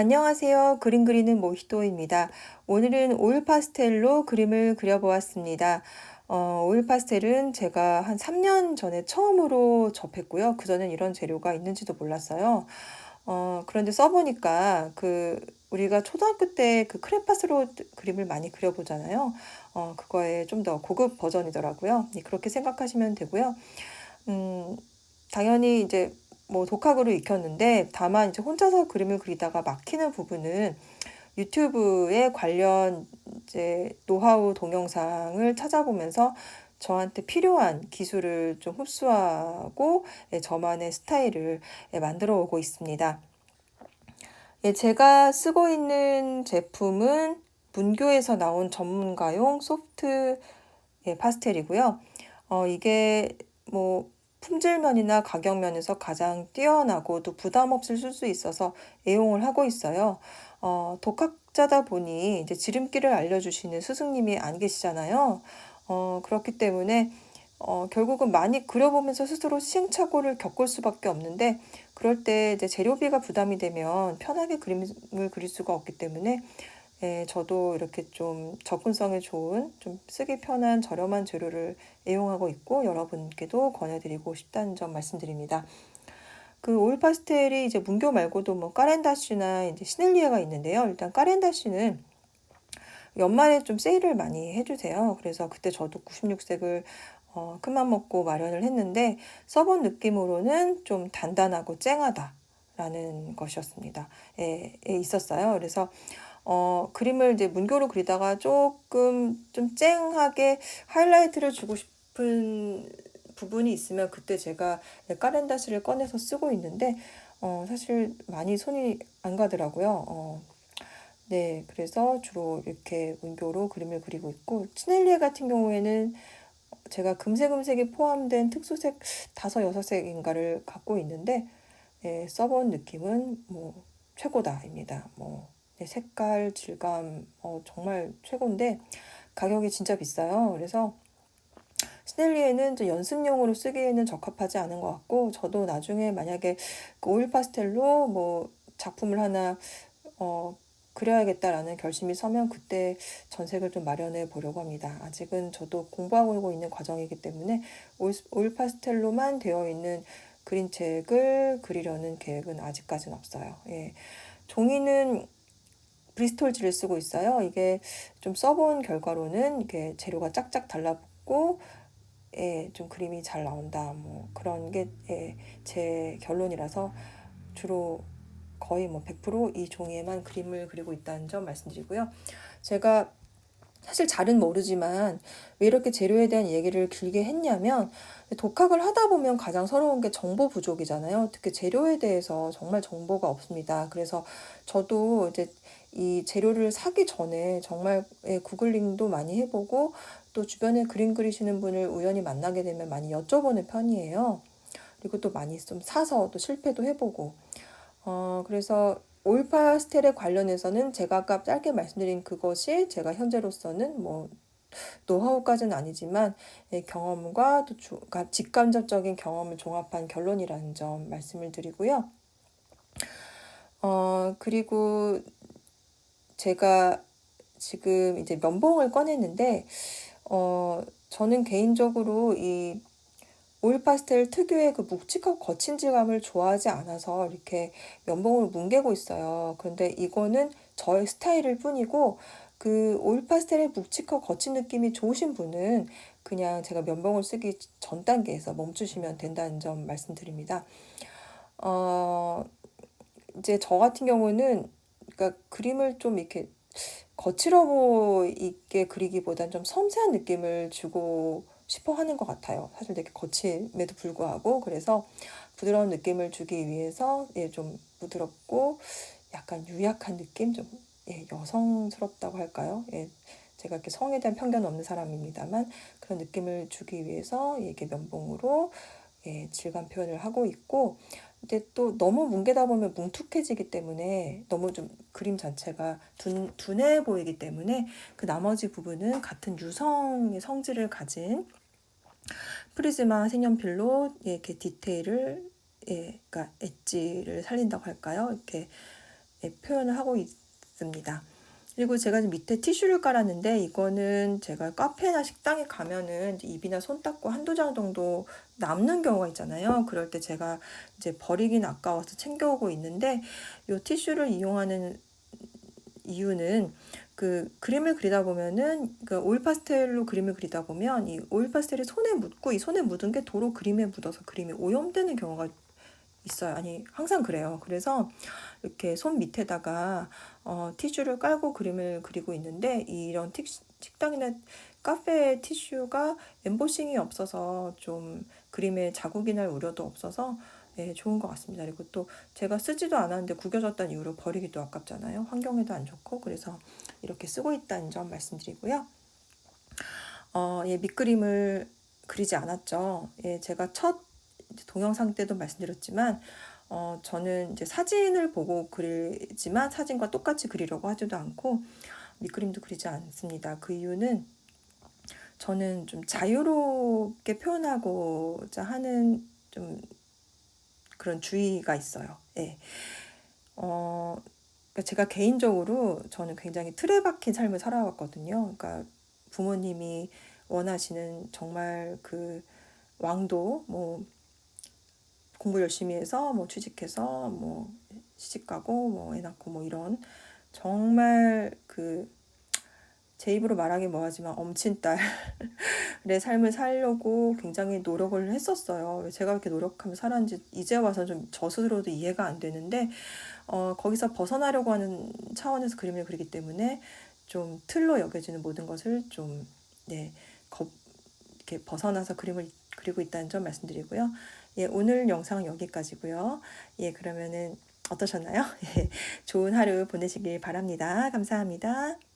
안녕하세요. 그림 그리는 모히또입니다. 오늘은 오일 파스텔로 그림을 그려보았습니다. 어, 오일 파스텔은 제가 한 3년 전에 처음으로 접했고요. 그전엔 이런 재료가 있는지도 몰랐어요. 어, 그런데 써보니까 그 우리가 초등학교 때 그 크레파스로 그림을 많이 그려보잖아요. 어, 그거의 좀 더 고급 버전이더라고요. 네, 그렇게 생각하시면 되고요. 음, 당연히 이제 뭐 독학으로 익혔는데 다만 이제 혼자서 그림을 그리다가 막히는 부분은 유튜브에 관련 이제 노하우 동영상을 찾아보면서 저한테 필요한 기술을 좀 흡수하고 예, 저만의 스타일을 예, 만들어 오고 있습니다. 예, 제가 쓰고 있는 제품은 문교에서 나온 전문가용 소프트 예, 파스텔이고요. 어, 이게 뭐 품질면이나 가격면에서 가장 뛰어나고 또 부담 없이 쓸 수 있어서 애용을 하고 있어요. 어, 독학자다 보니 이제 지름길을 알려주시는 스승님이 안 계시잖아요. 어, 그렇기 때문에 어, 결국은 많이 그려보면서 스스로 시행착오를 겪을 수밖에 없는데 그럴 때 이제 재료비가 부담이 되면 편하게 그림을 그릴 수가 없기 때문에 예, 저도 이렇게 좀 접근성이 좋은, 좀 쓰기 편한 저렴한 재료를 애용하고 있고 여러분께도 권해드리고 싶다는 점 말씀드립니다. 그 오일 파스텔이 이제 문교 말고도 뭐 까렌다쉬나 이제 시넬리에가 있는데요. 일단 까렌다쉬는 연말에 좀 세일을 많이 해주세요. 그래서 그때 저도 96색을 어, 큰맘 먹고 마련을 했는데 써본 느낌으로는 좀 단단하고 쨍하다라는 것이었습니다. 예, 예, 있었어요. 그래서 어, 그림을 이제 문교로 그리다가 조금 좀 쨍하게 하이라이트를 주고 싶은 부분이 있으면 그때 제가 까렌다시를 꺼내서 쓰고 있는데 어, 사실 많이 손이 안 가더라고요. 어, 네, 그래서 주로 이렇게 문교로 그림을 그리고 있고 치넬리에 같은 경우에는 제가 금색금색이 포함된 특수색 다섯 여섯 색인가를 갖고 있는데 예, 써본 느낌은 뭐 최고다입니다. 뭐 네, 색깔, 질감 어, 정말 최고인데 가격이 진짜 비싸요. 그래서 시넬리에는 연습용으로 쓰기에는 적합하지 않은 것 같고 저도 나중에 만약에 그 오일 파스텔로 뭐 작품을 하나 어, 그려야겠다라는 결심이 서면 그때 전색을 좀 마련해 보려고 합니다. 아직은 저도 공부하고 있는 과정이기 때문에 오일, 오일 파스텔로만 되어 있는 그림책을 그리려는 계획은 아직까지는 없어요. 예. 종이는 브리스톨지를 쓰고 있어요. 이게 좀 써본 결과로는 이게 재료가 짝짝 달라붙고 예, 좀 그림이 잘 나온다. 뭐 그런 게제 예, 결론이라서 주로 거의 뭐 100%이 종이에만 그림을 그리고 있다는 점 말씀드리고요. 제가 사실 잘은 모르지만 왜 이렇게 재료에 대한 얘기를 길게 했냐면 독학을 하다 보면 가장 서러운 게 정보 부족이잖아요. 특히 재료에 대해서 정말 정보가 없습니다. 그래서 저도 이제 이 재료를 사기 전에 정말 예, 구글링도 많이 해보고 또 주변에 그림 그리시는 분을 우연히 만나게 되면 많이 여쭤보는 편이에요. 그리고 또 많이 좀 사서 또 실패도 해보고. 어, 그래서 오일 파스텔에 관련해서는 제가 아까 짧게 말씀드린 그것이 제가 현재로서는 뭐 노하우까지는 아니지만 예, 경험과 또 주, 직간접적인 경험을 종합한 결론이라는 점 말씀을 드리고요. 어, 그리고 제가 지금 이제 면봉을 꺼냈는데, 어, 저는 개인적으로 이 오일 파스텔 특유의 그 묵직하고 거친 질감을 좋아하지 않아서 이렇게 면봉을 뭉개고 있어요. 그런데 이거는 저의 스타일일 뿐이고 그 오일 파스텔의 묵직하고 거친 느낌이 좋으신 분은 그냥 제가 면봉을 쓰기 전 단계에서 멈추시면 된다는 점 말씀드립니다. 어, 이제 저 같은 경우는 그러니까 그림을 좀 이렇게 거칠어 보이게 그리기보단 좀 섬세한 느낌을 주고 싶어 하는 것 같아요. 사실 되게 거침에도 불구하고 그래서 부드러운 느낌을 주기 위해서 예, 좀 부드럽고 약간 유약한 느낌 좀 예, 여성스럽다고 할까요? 예, 제가 이렇게 성에 대한 편견 없는 사람입니다만 그런 느낌을 주기 위해서 이게 면봉으로 예, 질감 표현을 하고 있고 근데 또 너무 뭉개다 보면 뭉툭해지기 때문에 너무 좀 그림 자체가 둔, 둔해 보이기 때문에 그 나머지 부분은 같은 유성의 성질을 가진 프리즈마 색연필로 이렇게 디테일을 예, 그러니까 엣지를 살린다고 할까요? 이렇게 예, 표현을 하고 있습니다. 그리고 제가 밑에 티슈를 깔았는데 이거는 제가 카페나 식당에 가면은 입이나 손 닦고 한두 장 정도 남는 경우가 있잖아요. 그럴 때 제가 이제 버리긴 아까워서 챙겨오고 있는데 이 티슈를 이용하는 이유는 그 그림을 그리다 보면은 그 오일 파스텔로 그림을 그리다 보면 이 오일 파스텔이 손에 묻고 이 손에 묻은 게 도로 그림에 묻어서 그림이 오염되는 경우가 있어요. 아니 항상 그래요. 그래서 이렇게 손 밑에다가 어, 티슈를 깔고 그림을 그리고 있는데 이런 틱, 식당이나 카페 티슈가 엠보싱이 없어서 좀 그림에 자국이 날 우려도 없어서 예, 좋은 것 같습니다. 그리고 또 제가 쓰지도 않았는데 구겨졌다는 이유로 버리기도 아깝잖아요. 환경에도 안 좋고 그래서 이렇게 쓰고 있다는 점 말씀드리고요. 어, 예, 밑그림을 그리지 않았죠. 예, 제가 첫 동영상 때도 말씀드렸지만 어, 저는 이제 사진을 보고 그리지만 사진과 똑같이 그리려고 하지도 않고 밑그림도 그리지 않습니다. 그 이유는 저는 좀 자유롭게 표현하고자 하는 좀 그런 주의가 있어요. 예. 어, 그러니까 제가 개인적으로 저는 굉장히 틀에 박힌 삶을 살아왔거든요. 그러니까 부모님이 원하시는 정말 그 왕도 뭐 공부 열심히 해서 뭐 취직해서 뭐 시집 가고 뭐 애 낳고 뭐 이런 정말 그 제 입으로 말하기 뭐하지만 엄친 딸의 삶을 살려고 굉장히 노력을 했었어요. 왜 제가 그렇게 노력하며 살았는지 이제 와서 좀 저 스스로도 이해가 안 되는데 어, 거기서 벗어나려고 하는 차원에서 그림을 그리기 때문에 좀 틀로 여겨지는 모든 것을 좀 네, 거, 이렇게 벗어나서 그림을 그리고 있다는 점 말씀드리고요. 예, 오늘 영상은 여기까지고요. 예, 그러면은 어떠셨나요? 예, 좋은 하루 보내시길 바랍니다. 감사합니다.